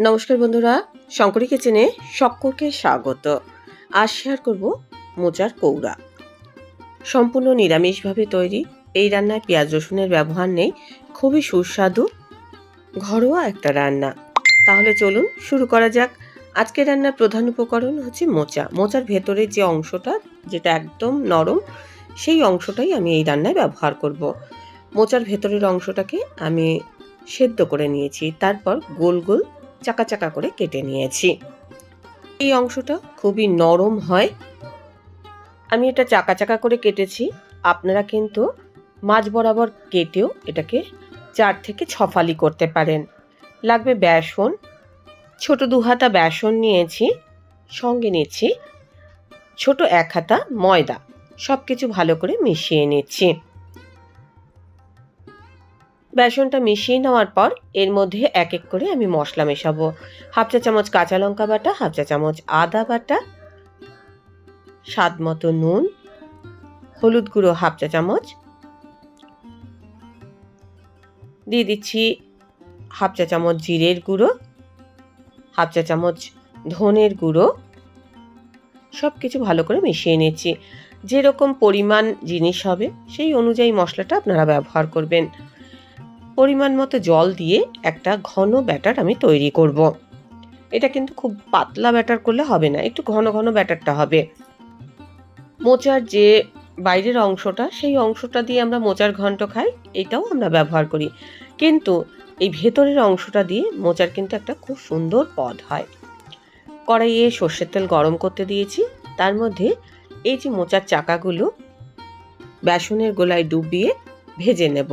নমস্কার বন্ধুরা, শঙ্করী কিচেনে সকলকে স্বাগত। আজ শেয়ার করব মোচার কৌড়া। সম্পূর্ণ নিরামিষভাবে তৈরি এই রান্নায় পেঁয়াজ রসুনের ব্যবহার নেই, খুবই সুস্বাদু, ঘরোয়া একটা রান্না। তাহলে চলুন শুরু করা যাক। আজকের রান্নার প্রধান উপকরণ হচ্ছে মোচা। মোচার ভেতরে যে অংশটা, যেটা একদম নরম, সেই অংশটাই আমি এই রান্নায় ব্যবহার করব। মোচার ভেতরের অংশটাকে আমি সেদ্ধ করে নিয়েছি। তারপর গোল গোল চাকা চাকা করে কেটে নিয়েছি। এই অংশটা খুবই নরম হয়। আমি এটা চাকা চাকা করে কেটেছি। আপনারা কিন্তু মাছ বরাবর কেটেও এটাকে চার থেকে ছফালি করতে পারেন। লাগবে বেসন। ছোট দু হাতা বেসন নিয়েছি। সঙ্গে নিচ্ছি ছোট এক হাতা ময়দা। সব কিছু ভালো করে মিশিয়ে নিচ্ছি। বেসনটা মিশিয়ে নেওয়ার পর এর মধ্যে এক এক করে আমি মশলা মেশাবো। হাফ চা চামচ কাঁচা লঙ্কা বাটা, হাফ চা চামচ আদা বাটা স্বাদ মতো নুন, হলুদ গুঁড়ো হাফ চা চামচ। দিয়ে দিচ্ছি হাফ চা চামচ জিরের গুঁড়ো, হাফ চা চামচ ধনের গুঁড়ো। সব কিছু ভালো করে মিশিয়ে নিচ্ছি। যেরকম পরিমাণ জিনিস হবে, সেই অনুযায়ী মশলাটা আপনারা ব্যবহার করবেন। পরিমাণ মতো জল দিয়ে একটা ঘন ব্যাটার আমি তৈরি করব। এটা কিন্তু খুব পাতলা ব্যাটার করলে হবে না, একটু ঘন ঘন ব্যাটারটা হবে। মোচার যে বাইরের অংশটা, সেই অংশটা দিয়ে আমরা মোচার ঘন্ট খাই, এটাও আমরা ব্যবহার করি। কিন্তু এই ভেতরের অংশটা দিয়ে মোচার কিন্তু একটা খুব সুন্দর পদ হয়। কড়াইয়ে সর্ষের তেল গরম করতে দিয়েছি, তার মধ্যে এই যে মোচার চাকাগুলো, বেসনের গোলায় ডুবিয়ে ভেজে নেব।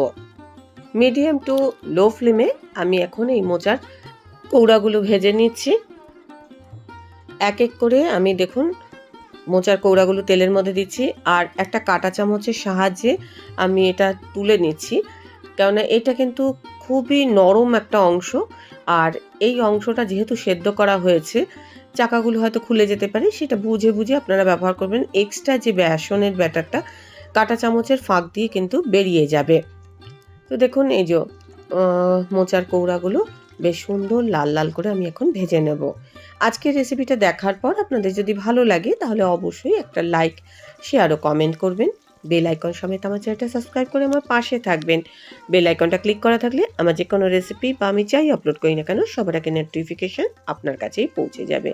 মিডিয়াম টু লো ফ্লেমে আমি এখন এই মোচার কৌড়াগুলো ভেজে নিচ্ছি। এক এক করে আমি দেখুন মোচার কৌড়াগুলো তেলের মধ্যে দিচ্ছি আর একটা কাঁটা চামচের সাহায্যে আমি এটা তুলে নিচ্ছি। কেননা এটা কিন্তু খুবই নরম একটা অংশ আর এই অংশটা যেহেতু সেদ্ধ করা হয়েছে, চাকাগুলো হয়তো খুলে যেতে পারে, সেটা বুঝে বুঝে আপনারা ব্যবহার করবেন। এক্সট্রা যে বেসনের ব্যাটারটা, কাঁটা চামচের ফাঁক দিয়ে কিন্তু বেরিয়ে যাবে। তো দেখুন, এই যে মোচার কৌড়াগুলো বেশ সুন্দর লাল লাল করে আমি এখন ভেজে নেব। আজকের রেসিপিটা দেখার পর আপনাদের যদি ভালো লাগে, তাহলে অবশ্যই একটা লাইক শেয়ার ও কমেন্ট করবেন। বেল আইকন সমেত আমার চ্যানেলটা সাবস্ক্রাইব করে আমার পাশে থাকবেন। বেল আইকনটা ক্লিক করা থাকলে আমার যে কোনো রেসিপি বা আমি চাই আপলোড করি না কেন, সবার আগে নোটিফিকেশান আপনার কাছেই পৌঁছে যাবে।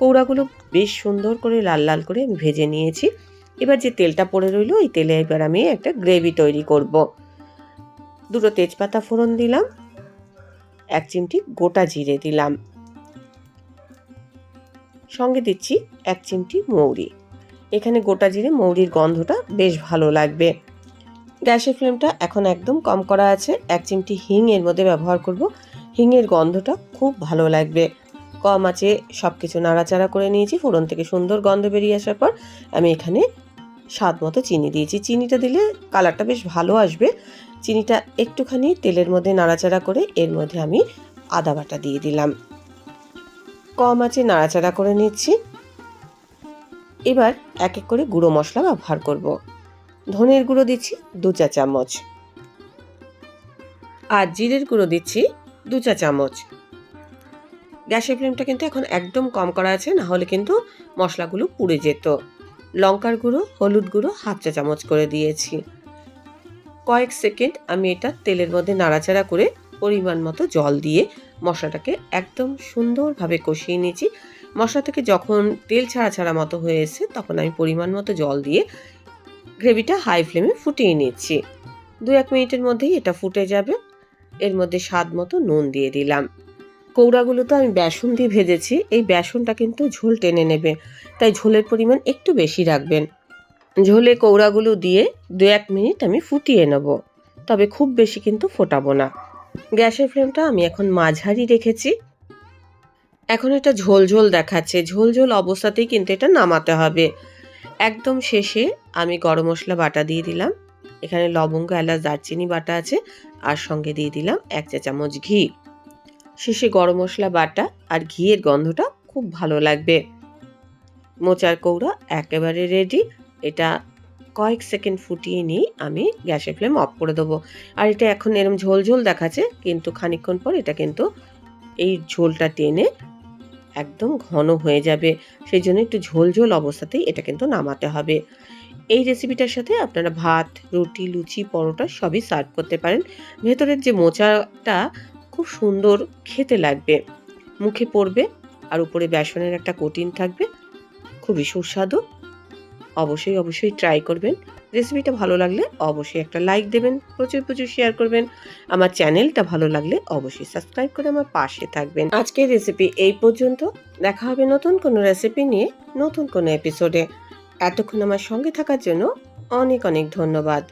কৌড়াগুলো বেশ সুন্দর করে লাল লাল করে আমি ভেজে নিয়েছি। এবার যে তেলটা পড়ে রইল ওই তেলে এবার আমি একটা গ্রেভি তৈরি করব। দুটো তেজপাতা ফোড়ন দিলাম, এক চিমটি গোটা জিরে দিলাম। সঙ্গে দিচ্ছি এক চিমটি মৌরি। এখানে গোটা জিরে মৌরির গন্ধটা বেশ ভালো লাগবে। গ্যাসের ফ্লেমটা এখন একদম কম করা আছে, এক চিমটি হিং এর মধ্যে ব্যবহার করব। হিংয়ের গন্ধটা খুব ভালো লাগবে। কম আছে সব কিছু নাড়াচাড়া করে নিয়েছি, ফোড়ন থেকে সুন্দর গন্ধ বেরিয়ে আসার পর আমি এখানে স্বাদ মতো চিনি দিয়েছি। চিনিটা দিলে কালারটা বেশ ভালো আসবে। চিনিটা একটুখানি তেলের মধ্যে নাড়াচাড়া করে এর মধ্যে আমি আদা বাটা দিয়ে দিলাম। কম আছে নাড়াচাড়া করে নিচ্ছি। এবার এক এক করে গুঁড়ো মশলা ব্যবহার করব। ধনের গুঁড়ো দিচ্ছি দু চা চামচ। আর জিরের গুঁড়ো দিচ্ছি দু চা চামচ। গ্যাসের ফ্লেমটা কিন্তু এখন একদম কম করা আছে, না হলে কিন্তু মশলাগুলো পুড়ে যেত। লঙ্কার গুঁড়ো, হলুদ গুঁড়ো, হাফ চা চামচ করে দিয়েছি। কয়েক সেকেন্ড আমি এটা তেলের মধ্যে নাড়াচাড়া করে পরিমাণ মতো জল দিয়ে মশলাটাকে একদম সুন্দরভাবে কষিয়ে নিয়েছি। মশলা থেকে যখন তেল ছাড়া ছাড়া মতো হয়ে এসে তখন আমি পরিমাণ মতো জল দিয়ে গ্রেভিটা হাই ফ্লেমে ফুটিয়ে নিচ্ছি। দু এক মিনিটের মধ্যেই এটা ফুটে যাবে। এর মধ্যে স্বাদ মতো নুন দিয়ে দিলাম। কৌড়াগুলো তো আমি বেসন দিয়ে ভেজেছি। এই বেসনটা কিন্তু ঝোল টেনে নেবে। তাই ঝোলের পরিমাণ একটু বেশি রাখবেন। ঝোলে কৌড়াগুলো দিয়ে দু এক মিনিট আমি ফুটিয়ে নেব। তবে খুব বেশি কিন্তু ফোটাবো না। গ্যাসের ফ্লেমটা আমি এখন মাঝারি রেখেছি। এখন এটা ঝোল ঝোল দেখাচ্ছে। ঝোল ঝোল অবস্থাতেই কিন্তু এটা নামাতে হবে। একদম শেষে আমি গরম মশলা বাটা দিয়ে দিলাম। এখানে লবঙ্গ, এলাচ, দারচিনি বাটা আছে। আর সঙ্গে দিয়ে দিলাম এক চা চামচ ঘি। শেষে গরম মশলা বাটা আর ঘিয়ের গন্ধটা খুব ভালো লাগবে। মোচার কৌড়া একেবারে রেডি এটা কয়েক সেকেন্ড ফুটিয়ে নিই আমি গ্যাসের ফ্লেম অফ করে দেবো। আর এটা এখন এরম ঝোল ঝোল দেখাচ্ছে, কিন্তু খানিকক্ষণ পর এটা কিন্তু এই ঝোলটা টেনে একদম ঘন হয়ে যাবে। সেই জন্য একটু ঝোল ঝোল অবস্থাতেই এটা কিন্তু নামাতে হবে। এই রেসিপিটার সাথে আপনারা ভাত, রুটি, লুচি, পরোটা সবই সার্ভ করতে পারেন। ভেতরের যে মোচাটা খুব সুন্দর খেতে লাগবে, মুখে পড়বে আর উপরে বেসনের একটা কোটিং থাকবে। খুবই সুস্বাদু। অবশ্যই অবশ্যই ট্রাই করবেন। রেসিপিটা ভালো লাগলে অবশ্যই একটা লাইক দেবেন, প্রচুর প্রচুর শেয়ার করবেন। আমার চ্যানেলটা ভালো লাগলে অবশ্যই সাবস্ক্রাইব করে আমার পাশে থাকবেন। আজকের রেসিপি এই পর্যন্ত। দেখা হবে নতুন কোনো রেসিপি নিয়ে নতুন কোনো এপিসোডে এতক্ষণ আমার সঙ্গে থাকার জন্য অনেক অনেক ধন্যবাদ।